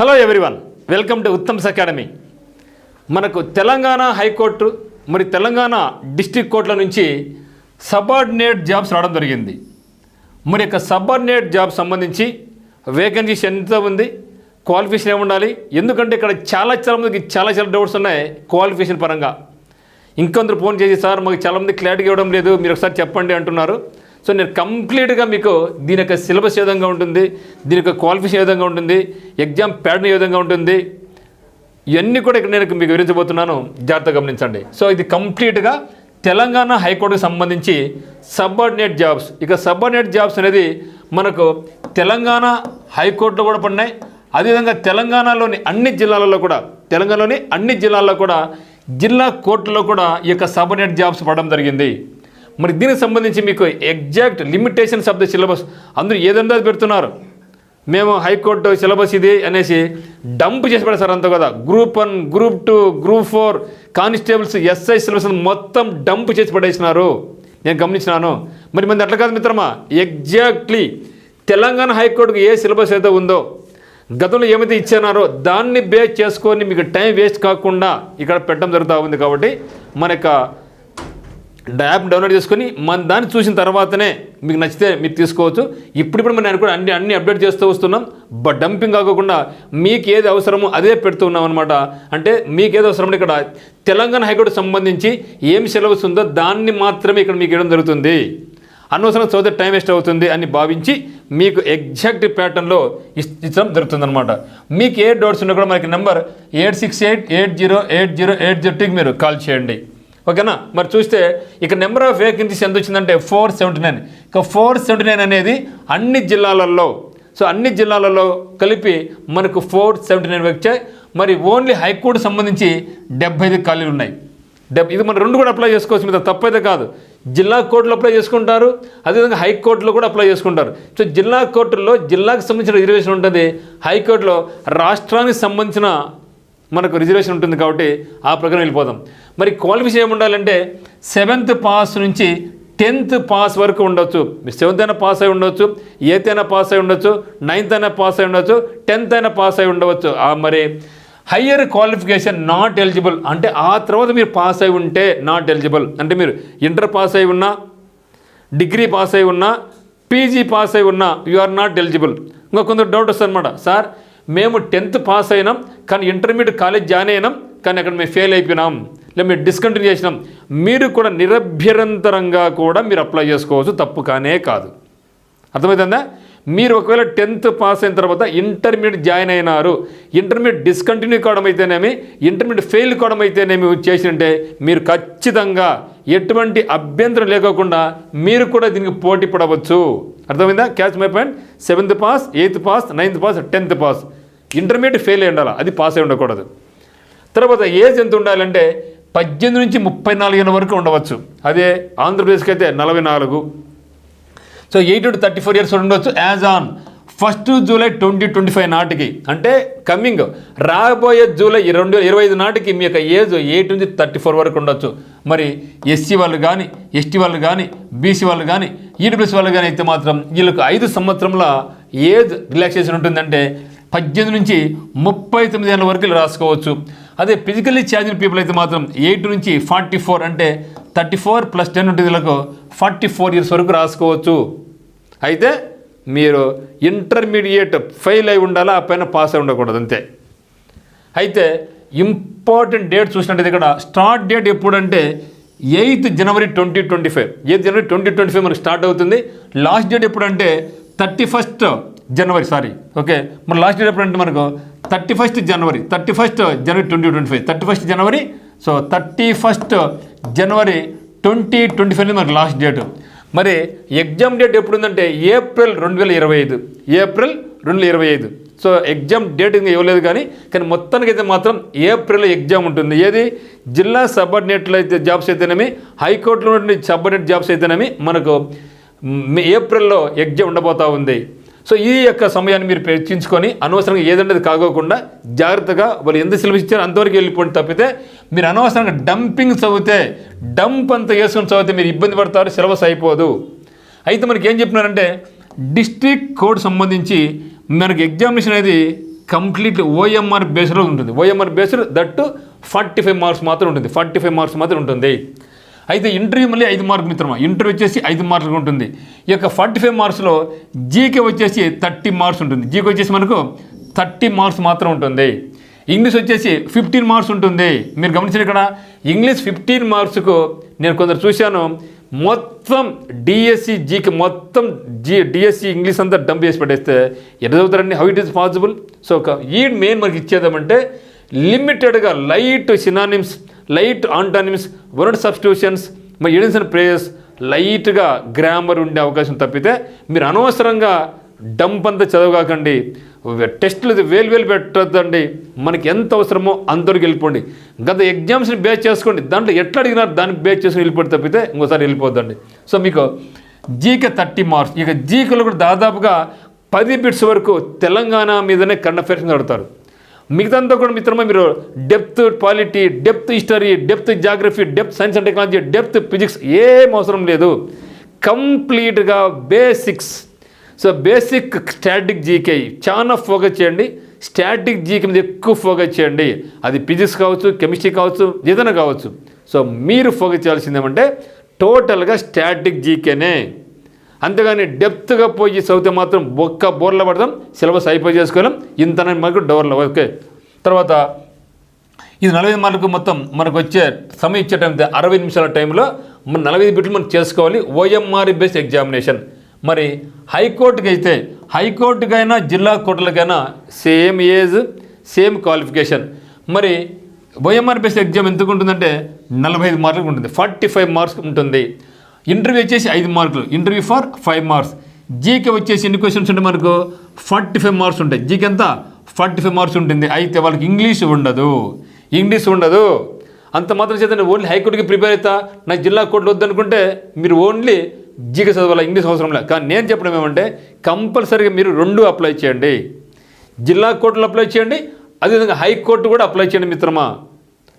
Hello everyone welcome to Uttam's academy మనకు Telangana high court మరి Telangana district కోర్టుల నుంచి సబార్డినేట్ జాబ్స్ రావడం జరిగింది. మరి యొక్క సబార్డినేట్ జాబ్ సంబంధించి వేకెన్సీస్ ఎంత ఉంది క్వాలిఫికేషన్ ఏముండాలి ఉండాలి ఎందుకంటే ఇక్కడ చాలా చాలా మందికి చాలా చాలా డౌట్స్ ఉన్నాయి క్వాలిఫికేషన్ పరంగా. ఇంకొందరు ఫోన్ చేసి సార్ మాకు చాలామంది క్లారిటీ ఇవ్వడం లేదు మీరు ఒకసారి చెప్పండి అంటున్నారు. సో నేను కంప్లీట్గా మీకు దీని యొక్క సిలబస్ ఏ విధంగా ఉంటుంది దీని యొక్క క్వాలిఫికేషన్ ఏ విధంగా ఉంటుంది ఎగ్జామ్ ప్యాటర్న్ ఏ విధంగా ఉంటుంది ఇవన్నీ కూడా ఇక్కడ నేను మీకు వివరించబోతున్నాను. జాగ్రత్తగా గమనించండి. సో ఇది కంప్లీట్గా తెలంగాణ హైకోర్టుకు సంబంధించి సబార్డినేట్ జాబ్స్. ఇక సబార్డినేట్ జాబ్స్ అనేది మనకు తెలంగాణ హైకోర్టులో కూడా పడినాయి. అదేవిధంగా తెలంగాణలోని అన్ని జిల్లాలలో కూడా తెలంగాణలోని అన్ని జిల్లాల్లో కూడా జిల్లా కోర్టులో కూడా ఈ యొక్క సబార్డినేట్ జాబ్స్ పడడం జరిగింది. మరి దీనికి సంబంధించి మీకు exact limitations of the syllabus అందరూ ఏదన్నా పెడుతున్నారు. మేము హైకోర్టు సిలబస్ ఇది అనేసి డంప్ చేసి పెడతారు అంత కదా group one group two group four constables SI syllabus మొత్తం డంప్ చేసి పడేసినారు. నేను గమనించినాను. మరి మంది అట్లా కాదు మిత్రమా? ఎగ్జాక్ట్లీ తెలంగాణ హైకోర్టుకు ఏ సిలబస్ అయితే ఉందో గతంలో ఏమైతే ఇచ్చినారో దాన్ని బేస్ చేసుకొని మీకు టైం వేస్ట్ కాకుండా ఇక్కడ పెట్టడం జరుగుతూ ఉంది కాబట్టి మన యొక్క యాప్ డౌన్లోడ్ చేసుకొని మన దాన్ని చూసిన తర్వాతనే మీకు నచ్చితే మీరు తీసుకోవచ్చు. ఇప్పుడు మనం కూడా అన్ని అన్ని అప్డేట్ చేస్తూ వస్తున్నాం. బట్ డంపింగ్ కాకుండా మీకు ఏది అవసరమో అదే పెడుతూ ఉన్నాం అనమాట అంటే మీకు ఏది అవసరం ఇక్కడ తెలంగాణ హైకోర్టు సంబంధించి ఏం సిలబస్ ఉందో దాన్ని మాత్రమే ఇక్కడ మీకు ఇవ్వడం జరుగుతుంది. అనవసరం చదివితే టైం వేస్ట్ అవుతుంది అని భావించి మీకు ఎగ్జాక్ట్ ప్యాటర్న్లో ఇచ్చడం జరుగుతుందన్నమాట. మీకు ఏ డౌట్స్ ఉన్నా కూడా మనకి number eight six eight eight zero eight zero eight zero టూకి మీరు కాల్ చేయండి. ఓకేనా? మరి చూస్తే ఇక నెంబర్ ఆఫ్ వేకెన్సీస్ ఎంత వచ్చిందంటే ఫోర్ సెవెంటీ నైన్. ఇక ఫోర్ సెవెంటీ నైన్ అనేది అన్ని జిల్లాలలో సో అన్ని జిల్లాలలో కలిపి మనకు ఫోర్ సెవెంటీ నైన్ వచ్చాయి. మరి ఓన్లీ హైకోర్టు సంబంధించి డెబ్బై ఐదు ఖాళీలు ఉన్నాయి. డెబ్ ఇది మనం రెండు కూడా అప్లై చేసుకోవచ్చు మీద తప్పైతే కాదు. జిల్లా కోర్టులో అప్లై చేసుకుంటారు అదేవిధంగా హైకోర్టులో కూడా అప్లై చేసుకుంటారు. సో జిల్లా కోర్టుల్లో జిల్లాకు సంబంధించిన రిజర్వేషన్ ఉంటుంది. హైకోర్టులో రాష్ట్రానికి సంబంధించిన మనకు రిజర్వేషన్ ఉంటుంది కాబట్టి ఆ ప్రకారం వెళ్ళిపోదాం. మరి క్వాలిఫికేషన్ ఏమి ఉండాలంటే సెవెంత్ పాస్ నుంచి టెన్త్ పాస్ వరకు ఉండొచ్చు. మీరు సెవెంత్ అయినా పాస్ అయి ఉండొచ్చు ఎయిత్ అయినా పాస్ అయి ఉండొచ్చు నైన్త్ అయినా పాస్ అయి ఉండొచ్చు టెన్త్ అయినా పాస్ అయి ఉండవచ్చు. ఆ మరి హయ్యర్ క్వాలిఫికేషన్ నాట్ ఎలిజిబుల్ అంటే ఆ తర్వాత మీరు పాస్ అయి ఉంటే నాట్ ఎలిజిబుల్. అంటే మీరు ఇంటర్ పాస్ అయి ఉన్నా డిగ్రీ పాస్ అయి ఉన్నా పీజీ పాస్ అయి ఉన్నా యు ఆర్ నాట్ ఎలిజిబుల్ ఇంకా కొందరు డౌట్ వస్తుంది అనమాట సార్ మేము టెన్త్ పాస్ అయినాం కానీ ఇంటర్మీడియట్ కాలేజ్ జాయిన్ అయినాం కానీ అక్కడ మేము ఫెయిల్ అయిపోయినాం. లేదా మేము డిస్కంటిన్యూ చేసినాం. మీరు కూడా నిరభ్యరంతరంగా కూడా మీరు అప్లై చేసుకోవచ్చు తప్పు కానే కాదు. అర్థమవుతుందా మీరు ఒకవేళ టెన్త్ పాస్ అయిన తర్వాత ఇంటర్మీడియట్ జాయిన్ అయినారు ఇంటర్మీడియట్ డిస్కంటిన్యూ కావడం అయితేనేమి ఇంటర్మీడియట్ ఫెయిల్ కావడం అయితేనేమి చేసింటే మీరు ఖచ్చితంగా ఎటువంటి అభ్యంతరం లేకోకుండా మీరు కూడా దీనికి పోటీ పడవచ్చు. అర్థమైందా? Catch my point seventh pass eighth pass ninth pass tenth pass intermediate fail అయి ఉండాలి? అది పాస్ అయి ఉండకూడదు. తర్వాత ఏజ్ ఎంత ఉండాలంటే పద్దెనిమిది నుంచి ముప్పై నాలుగు వరకు ఉండవచ్చు. అదే ఆంధ్రప్రదేశ్కి అయితే నలభై నాలుగు. So eight to thirty four years ఉండొచ్చు. As on first July twenty twenty five నాటికి. అంటే కమింగ్ రాబోయే జూలై రెండు ఇరవై ఐదు నాటికి మీ యొక్క ఏజ్ ఎయిట్ నుంచి థర్టీ ఫోర్ వరకు ఉండొచ్చు. మరి ఎస్సీ వాళ్ళు కానీ ఎస్టీ వాళ్ళు కానీ బీసీ వాళ్ళు కానీ ఈడబ్ల్యూసీ వాళ్ళు కానీ అయితే మాత్రం వీళ్ళకి ఐదు సంవత్సరంల ఏజ్ రిలాక్సేషన్ ఉంటుందంటే పద్దెనిమిది నుంచి ముప్పై తొమ్మిది ఏళ్ళ వరకు రాసుకోవచ్చు. అదే ఫిజికల్లీ ఛార్జింగ్ పీపుల్ అయితే మాత్రం ఎయిట్ నుంచి ఫార్టీ ఫోర్ అంటే థర్టీ ఫోర్ ప్లస్ టెన్ ఉంటుంది వీళ్ళకు ఫార్టీ ఫోర్ ఇయర్స్ వరకు రాసుకోవచ్చు. అయితే మీరు ఇంటర్మీడియట్ ఫెయిల్ అయి ఉండాలా ఆ పైన పాస్ అయి ఉండకూడదు అంతే. అయితే ఇంపార్టెంట్ డేట్ చూసినట్టయితే ఇక్కడ స్టార్ట్ డేట్ ఎప్పుడంటే eighth January twenty twenty five eighth January twenty twenty five మనకు స్టార్ట్ అవుతుంది. లాస్ట్ డేట్ ఎప్పుడంటే thirty first January sorry okay మన లాస్ట్ డేట్ ఎప్పుడంటే మనకు thirty first January thirty first January twenty twenty five thirty first January so thirty first January twenty twenty five మనకి last date మరి exam date ఎప్పుడు ఉందంటే April రెండు వేల ఇరవై ఐదు. ఏప్రిల్ రెండు వేల ఇరవై ఐదు. సో ఎగ్జామ్ డేట్ ఇంకా ఇవ్వలేదు కానీ కానీ మొత్తానికి అయితే మాత్రం ఏప్రిల్ ఎగ్జామ్ ఉంటుంది. ఏది? జిల్లా సబార్డినేట్లు అయితే జాబ్స్ అయితేనేమి హైకోర్టులో నుండి సబార్డినేట్ జాబ్స్ అయితేనేమి మనకు ఏప్రిల్లో ఎగ్జామ్ ఉండబోతా ఉంది. సో ఈ యొక్క సమయాన్ని మీరు పెంచుకొని అనవసరంగా ఏదంటే కాకోకుండా జాగ్రత్తగా వాళ్ళు ఎంత సిలబస్ ఇచ్చారో అంతవరకు వెళ్ళిపోండి తప్పితే మీరు అనవసరంగా డంపింగ్ చదివితే డంప్ అంతా వేసుకొని చదివితే మీరు ఇబ్బంది పడతారు సిలబస్ అయిపోదు. అయితే మనకి ఏం చెప్పినారంటే డిస్ట్రిక్ట్ కోడ్ సంబంధించి మనకి ఎగ్జామినేషన్ అనేది కంప్లీట్ ఓఎంఆర్ బేస్లో ఉంటుంది. OMR based that forty five marks మాత్రం ఉంటుంది. ఫార్టీ ఫైవ్ మార్క్స్ మాత్రం ఉంటుంది. అయితే ఇంటర్వ్యూ మళ్ళీ ఐదు మార్కులు మిత్రమా? ఇంటర్వ్యూ వచ్చేసి ఐదు మార్కులు ఉంటుంది. ఈ యొక్క ఫార్టీ ఫైవ్ మార్క్స్లో జీకే వచ్చేసి థర్టీ మార్క్స్ ఉంటుంది. జీకే వచ్చేసి మనకు థర్టీ మార్క్స్ మాత్రం ఉంటుంది. ఇంగ్లీష్ వచ్చేసి ఫిఫ్టీన్ మార్క్స్ ఉంటుంది. మీరు గమనించిన ఇక్కడ? ఇంగ్లీష్ ఫిఫ్టీన్ మార్క్స్కు నేను కొందరు చూశాను. మొత్తం డిఎస్సి జీకి మొత్తం జీ డిఎస్సి ఇంగ్లీష్ అంతా డంప్ చేసి పడేస్తే ఎట్లా చదువుతారండి? How it is possible so ఈ మెయిన్ మనకి ఇచ్చేదామంటే లిమిటెడ్గా light synonyms light antonyms word substitutions మరి ఎడిన్స్ ప్రేయర్స్ లైట్గా గ్రామర్ ఉండే అవకాశం తప్పితే మీరు అనవసరంగా డంప్ అంతా చదవగాకండి. టెస్టులు వేలు వేలు పెట్టద్దండి. మనకి ఎంత అవసరమో అందరికి వెళ్ళిపోండి. గత ఎగ్జామ్స్ని బేస్ చేసుకోండి. దాంట్లో ఎట్లా అడిగినారు దాన్ని బేస్ చేసుకుని వెళ్ళిపోతే తప్పితే ఇంకోసారి వెళ్ళిపోద్దండి. సో మీకు జీకే థర్టీ మార్క్స్ ఇక జీకేలో కూడా దాదాపుగా పది బిట్స్ వరకు తెలంగాణ మీదనే కరెంట్ అఫైర్స్ అడుగుతారు మిగతాంతా కూడా మిత్రమా మీరు depth polity depth history depth geography depth science and technology depth physics ఏం అవసరం లేదు. కంప్లీట్గా basics so basic static GK చాలా ఫోకస్ చేయండి. స్టాటిక్ జీకే మీద ఎక్కువ ఫోకస్ చేయండి. అది ఫిజిక్స్ కావచ్చు కెమిస్ట్రీ కావచ్చు ఏదైనా కావచ్చు. సో మీరు ఫోకస్ చేయాల్సింది ఏమంటే టోటల్గా స్టాటిక్ జీకేనే అంతేగాని డెప్త్గా పోయి చదివితే మాత్రం ఒక్క బోర్లో పడదాం సిలబస్ అయిపోయి చేసుకోలేం. ఇంతనే మనకు డోర్లో ఓకే. తర్వాత ఇది నలభై మార్కు మొత్తం మనకు వచ్చే సమయం ఇచ్చే టైం అరవై నిమిషాల టైంలో మన నలభై ఐదు బిట్లు మనం చేసుకోవాలి. OMR base examination. మరి హైకోర్టుకి అయితే హైకోర్టుకైనా జిల్లా కోర్టులకైనా సేమ్ ఏజ్ సేమ్ క్వాలిఫికేషన్. మరి ఓఎంఆర్ బేస్ ఎగ్జామ్ ఎందుకు ఉంటుందంటే నలభై ఐదు మార్కులు ఉంటుంది. ఫార్టీ ఫైవ్ మార్క్స్ ఉంటుంది. ఇంటర్వ్యూ వచ్చేసి ఐదు మార్కులు. Interview for five marks. GK వచ్చేసి ఎన్ని క్వశ్చన్స్ ఉంటాయి మనకు? ఫార్టీ ఫైవ్ మార్క్స్ ఉంటాయి. జీకే ఎంత? ఫార్టీ ఫైవ్ మార్క్స్ ఉంటుంది. అయితే వాళ్ళకి ఇంగ్లీష్ ఉండదు. ఇంగ్లీష్ ఉండదు. అంత మాత్రం చేత నేను ఓన్లీ హైకోర్టుకి ప్రిపేర్ అవుతా? నా జిల్లా కోర్టులు వద్దనుకుంటే మీరు ఓన్లీ జీకే చదవాలి? ఇంగ్లీష్ అవసరం లేదు కానీ నేను చెప్పడం ఏమంటే కంపల్సరీగా మీరు రెండు అప్లై చేయండి. జిల్లా కోర్టులో అప్లై చేయండి. అదేవిధంగా హైకోర్టు కూడా అప్లై చేయండి మిత్రమా.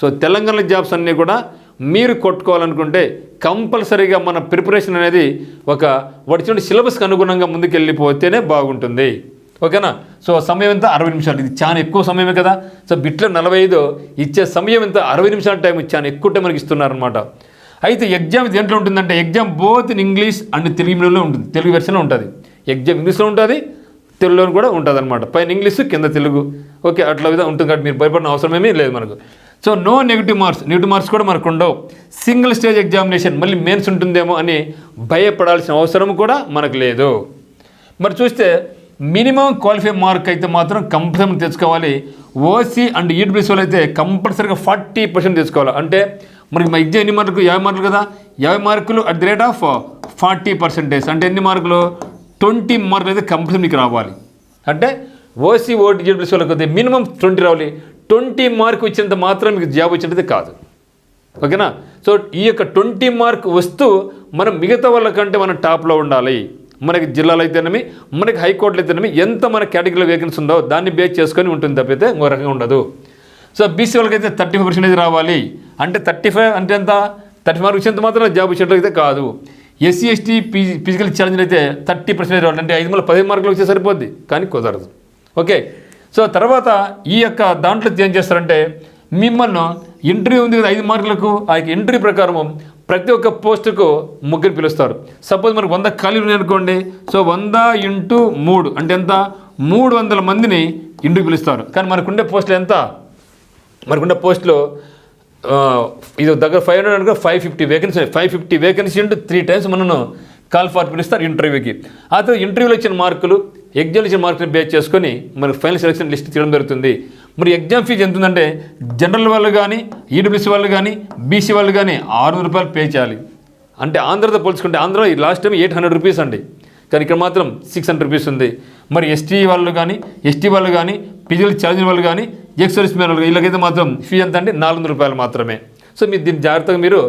సో తెలంగాణ జాబ్స్ అన్నీ కూడా మీరు కొట్టుకోవాలనుకుంటే కంపల్సరీగా మన ప్రిపరేషన్ అనేది ఒక వాటి సిలబస్కి అనుగుణంగా ముందుకెళ్ళిపోతేనే బాగుంటుంది. ఓకేనా? సో సమయం ఎంత? అరవై నిమిషాలు. ఇది చాలా ఎక్కువ సమయమే కదా. సో బిట్లో నలభై ఐదు ఇచ్చే సమయం ఎంత? అరవై నిమిషాల టైం చాలా ఎక్కువ టైం మనకి ఇస్తున్నారనమాట అయితే ఎగ్జామ్ దేంట్లో ఉంటుందంటే exam both in English and Telugu medium ఉంటుంది. తెలుగు వెర్షన్లో ఉంటుంది. ఎగ్జామ్ ఇంగ్లీష్లో ఉంటుంది తెలుగులో కూడా ఉంటుంది అనమాట పైన ఇంగ్లీష్ కింద తెలుగు. ఓకే అట్లా విధంగా ఉంటుంది కాబట్టి మీరు భయపడిన అవసరమేమీ లేదు మనకు. So no negative marks. Negative marks కూడా మనకు ఉండవు. సింగిల్ స్టేజ్ ఎగ్జామినేషన్ మళ్ళీ మెయిన్స్ ఉంటుందేమో అని భయపడాల్సిన అవసరం కూడా మనకు లేదు. మరి చూస్తే మినిమం క్వాలిఫై మార్క్ అయితే మాత్రం కంపల్సరీ తెచ్చుకోవాలి. ఓసీ అండ్ ఈడబ్ల్యూసీ వాళ్ళు అయితే కంపల్సరీగా ఫార్టీ పర్సెంట్ తెచ్చుకోవాలి. అంటే మనకి మా ఎగ్జామ్ ఎన్ని మార్కులు? యాభై మార్కులు కదా? యాభై మార్కులు at the rate of forty percentage. అంటే ఎన్ని మార్కులు? ట్వంటీ మార్కులు అయితే కంపల్సరీ మీకు రావాలి. అంటే ఓసీ ఓటీ ఈడబ్ల్యూసీ వాళ్ళకి అయితే మినిమం ట్వంటీ రావాలి. ట్వంటీ మార్క్ వచ్చినంత మాత్రం మీకు జాబ్ వచ్చినది కాదు. ఓకేనా? సో ఈ యొక్క ట్వంటీ మార్క్ వస్తూ మనం మిగతా వాళ్ళకంటే మనం టాప్లో ఉండాలి. మనకి జిల్లాలో అయితేనేమి మనకి హైకోర్టులో అయితేనేమి ఎంత మన కేటగిరీలో వేకెన్సీ ఉందో దాన్ని బేస్ చేసుకొని ఉంటుంది తప్పితే ఇంకో రకంగా ఉండదు. సో బీసీ వాళ్ళకైతే థర్టీ ఫైవ్ పర్సెంటేజ్ రావాలి. అంటే థర్టీ ఫైవ్ అంటే ఎంత? థర్టీ మార్క్ వచ్చేంత మాత్రం జాబ్ వచ్చేట్లు అయితే కాదు. SC ST PG physical challenge అయితే థర్టీ పర్సెంటేజ్ రావాలి. అంటే ఐదు వందల పదిహేను మార్కులు వచ్చే సరిపోద్ది. కానీ కుదరదు. ఓకే? సో తర్వాత ఈ యొక్క దాంట్లో ఏం చేస్తారంటే మిమ్మల్ని ఇంటర్వ్యూ ఉంది కదా ఐదు మార్కులకు ఆ యొక్క ఇంటర్వ్యూ ప్రకారం ప్రతి ఒక్క పోస్టుకు ముగ్గురు పిలుస్తారు. సపోజ్ మనకు వంద ఖాళీలు ఉన్నాయి అనుకోండి సో వంద ఇంటూ మూడు అంటే ఎంత? మూడు వందల మందిని ఇంటికి పిలుస్తారు. కానీ మనకుండే పోస్టులు ఎంత? మనకుండే పోస్టులు ఇది దగ్గర ఫైవ్ హండ్రెడ్ అనుకో five fifty vacancy five fifty vacancy ఉంటే త్రీ టైమ్స్ మనను కాల్ ఫార్ పిలుస్తారు ఇంటర్వ్యూకి. ఆ తర్వాత ఇంటర్వ్యూలో ఇచ్చిన మార్కులు ఎగ్జామినేషన్ మార్క్స్ని బేస్ చేసుకొని మనకు ఫైనల్ సెలక్షన్ లిస్ట్ తీయడం జరుగుతుంది. మరి ఎగ్జామ్ ఫీజు ఎంత ఉందంటే జనరల్ వాళ్ళు కానీ ఈడబ్ల్యూసీ వాళ్ళు కానీ బీసీ వాళ్ళు కానీ ఆరు వందల రూపాయలు పే చేయాలి. అంటే ఆంధ్రతో పోల్చుకుంటే Andhra last time eight hundred rupees అండి. కానీ ఇక్కడ మాత్రం సిక్స్ హండ్రెడ్ రూపీస్ ఉంది. మరి ఎస్టీ వాళ్ళు కానీ ఎస్టీ వాళ్ళు కానీ పిజిల్ ఛార్జింగ్ వాళ్ళు కానీ ఎక్సర్వీస్ మ్యాన్ వాళ్ళు వీళ్ళకైతే మాత్రం ఫీజు ఎంత అంటే నాలుగు వందల రూపాయలు మాత్రమే. సో మీరు దీన్ని జాగ్రత్తగా మీరు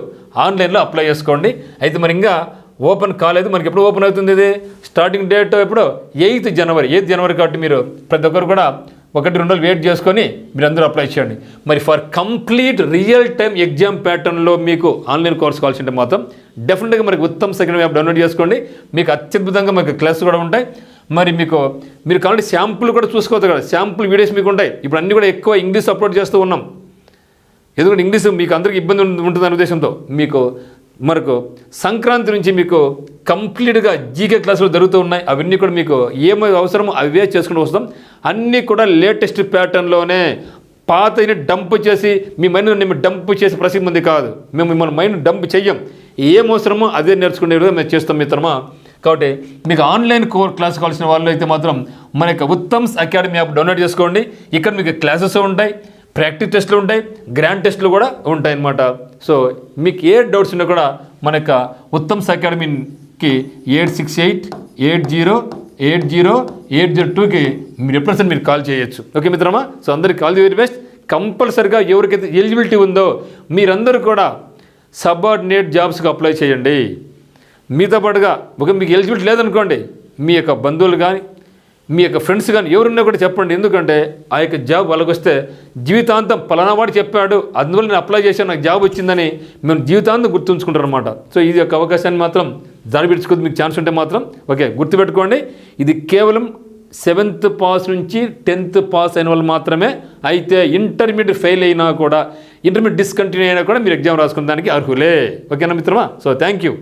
ఆన్లైన్లో అప్లై చేసుకోండి. అయితే మరి ఇంకా ఓపెన్ కాలేదు. మనకి ఎప్పుడు ఓపెన్ అవుతుంది ఇది? స్టార్టింగ్ డేట్ ఎప్పుడు? Eighth January. ఎయిత్ జనవరి కాబట్టి మీరు ప్రతి ఒక్కరు కూడా ఒకటి రెండు రోజులు వెయిట్ చేసుకొని మీరు అందరూ అప్లై చేయండి. మరి for complete real time exam ప్యాటర్న్లో మీకు ఆన్లైన్ కోర్స్ కావాల్సి ఉంటే మాత్రం డెఫినెట్గా మనకి ఉత్తమ్ సెకండ్ యాప్ డౌన్లోడ్ చేసుకోండి. మీకు అత్యద్భుతంగా మీకు క్లాస్ కూడా ఉంటాయి. మరి మీకు మీరు కావాలంటే శాంపుల్ కూడా చూసుకోవచ్చు కదా. శాంపుల్ వీడియోస్ మీకు ఉంటాయి. ఇప్పుడు అన్నీ కూడా ఎక్కువ ఇంగ్లీష్ అప్లోడ్ చేస్తూ ఉన్నాం. ఎందుకంటే ఇంగ్లీష్ మీకు అందరికీ ఇబ్బంది ఉంటుంది అనే ఉద్దేశంతో మీకు మనకు సంక్రాంతి నుంచి మీకు కంప్లీట్గా జీకే క్లాసులు జరుగుతూ ఉన్నాయి. అవన్నీ కూడా మీకు ఏమో అవసరమో అవే చేసుకుంటూ వస్తాం. అన్నీ కూడా లేటెస్ట్ ప్యాటర్న్లోనే పాతని డంప్ చేసి మీ మైండ్ మేము డంప్ చేసి ప్రసిద్ధి ఉంది కాదు. మేము మిమ్మల్ని మైండ్ డంప్ చెయ్యం. ఏం అవసరమో అదే నేర్చుకునే విధంగా మేము చేస్తాం మిత్రమా? కాబట్టి మీకు ఆన్లైన్ కోర్ క్లాస్ కావాల్సిన వాళ్ళు అయితే మాత్రం మన యొక్క ఉత్తమ్స్ అకాడమీ యాప్ డౌన్లోడ్ చేసుకోండి. ఇక్కడ మీకు క్లాసెస్ ఉంటాయి. ప్రాక్టీస్ టెస్ట్లు ఉంటాయి గ్రాండ్ టెస్ట్లు కూడా ఉంటాయి అన్నమాట సో మీకు ఏ డౌట్స్ ఉన్నా కూడా మన యొక్క ఉత్తమ్స్ అకాడమీకి eight six eight eight zero eight zero eight zero టూకి మీరు ఎప్పుడైనా మీరు కాల్ చేయొచ్చు. ఓకే మిత్రమా? సో అందరికి కాల్ ది వెరీ బెస్ట్. కంపల్సరిగా ఎవరికైతే ఎలిజిబిలిటీ ఉందో మీరందరూ కూడా సబార్డినేట్ జాబ్స్కి అప్లై చేయండి. మీతో పాటుగా ఒక మీకు ఎలిజిబిలిటీ లేదనుకోండి మీ యొక్క బంధువులు కానీ మీ యొక్క ఫ్రెండ్స్ కానీ ఎవరున్నా కూడా చెప్పండి. ఎందుకంటే ఆ యొక్క జాబ్ వాళ్ళకొస్తే జీవితాంతం పలానా వాడు చెప్పాడు అందువల్ల నేను అప్లై చేశాను నాకు జాబ్ వచ్చిందని మేము జీవితాంతం గుర్తుంచుకుంటారు అనమాట సో ఇది యొక్క అవకాశాన్ని మాత్రం జారిపించుకుంది మీకు ఛాన్స్ ఉంటే మాత్రం ఓకే గుర్తుపెట్టుకోండి. ఇది కేవలం సెవెంత్ పాస్ నుంచి టెన్త్ పాస్ అయిన వాళ్ళు మాత్రమే అయితే ఇంటర్మీడియట్ ఫెయిల్ అయినా కూడా ఇంటర్మీడియట్ డిస్కంటిన్యూ అయినా కూడా మీరు ఎగ్జామ్ రాసుకునే దానికి అర్హులే. ఓకేనా మిత్రమా? So thank you